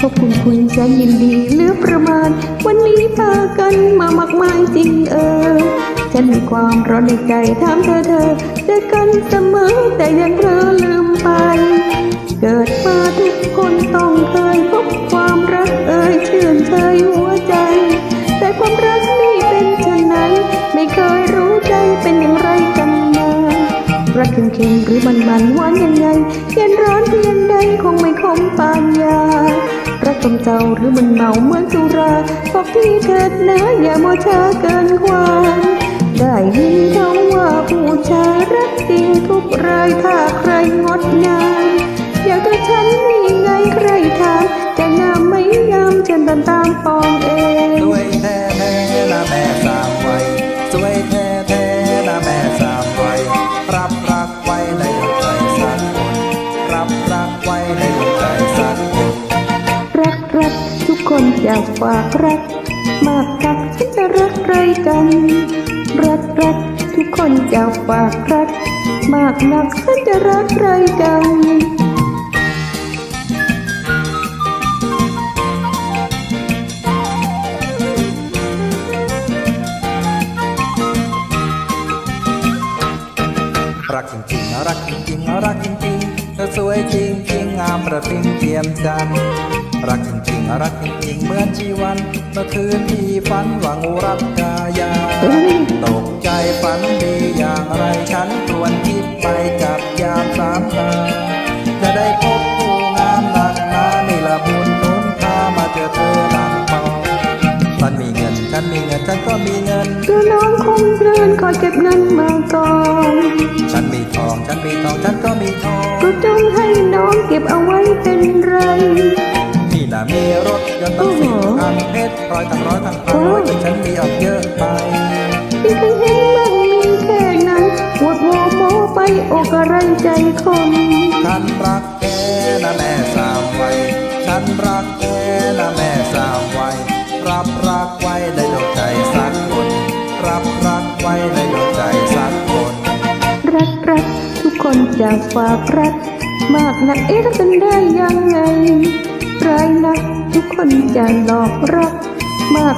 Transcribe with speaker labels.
Speaker 1: พบคุณคุยแสนยินดีหลือประมาณ วันนี้พากันมามากมายจริงเออ ฉันมีความร้อนในใจถามเธอเธอเจอกันเสมอแต่ยังเพลอลืมไป เกิดมาทุกคนต้องเคยพบความรักเอ่ยชื่นเชยหัวใจ แต่ความรักนี่เป็นเช่นไหนไม่เคยรู้ใจเป็นอย่างไรกันมารักเค็มๆหรือมันมันๆหวานยังไงเย็นร้อนเพียงใดคงไม่คมปานยา รักต้มเจ้าหรือมันเมาเหมือนสุราบอกพี่เถิดนะอย่ามัวช้าเกินความได้ยินเขาว่าผู้ชายรักจริงทุกรายถ้าใครงดงามอยากจะฉันนี่ไงใครถางาม นอ
Speaker 2: ยาก
Speaker 1: ฝากรัก มากรักฉันจะรักใครกัน รักรักทุกคนอยากฝากรัก มากนักฉันจะรักใครกัน
Speaker 2: รักจริงๆรักจริงๆรักจริงๆเธอสวยจริงจริงงามประทิงเทียมจันรักจริง รักจริงๆเหมือนชีวันเมื่อคืนที่ฝันหวังรักกายา ตกใจฝันดีอย่างไรฉันครวนคิดไปกับยามสามตาจะได้พบผู้งามหนักหนานี่ละบุญหนุนพามาเจอเธอหลังเมาฉันมีเงินฉันมีเงินฉันก็มีเงิน
Speaker 1: ตัวน้องคงเพลินขอเก็บเงินมาก่อน
Speaker 2: ฉันมีทองฉันมีทองฉันก็มีทอง
Speaker 1: ก็จงให้น้องเก็บเอาไว้เป็นไร
Speaker 2: ที่น่ะมีรถยนต์ตั้งสี่คันเพชรพลอยทั้งร้อยทั้งพันร้อยที่ฉันมีเอาเยอะไป
Speaker 1: ที่เคยเห็นมันมีแค่นั้นปวดหัวโมไปอกอะไรใจคน
Speaker 2: ฉันรักแกนะแม่สามวัยฉันรักแกนะแม่สามวัยรับรักไว้ในดวงใจสักคน รับรักไว้ในดวงใจสักคน
Speaker 1: รักรักทุกคนจะฝากรักมากนักเอ๊ะจะเป็นได้ยังไง ร้ายนะ ทุกคนจะหลอกรักมาก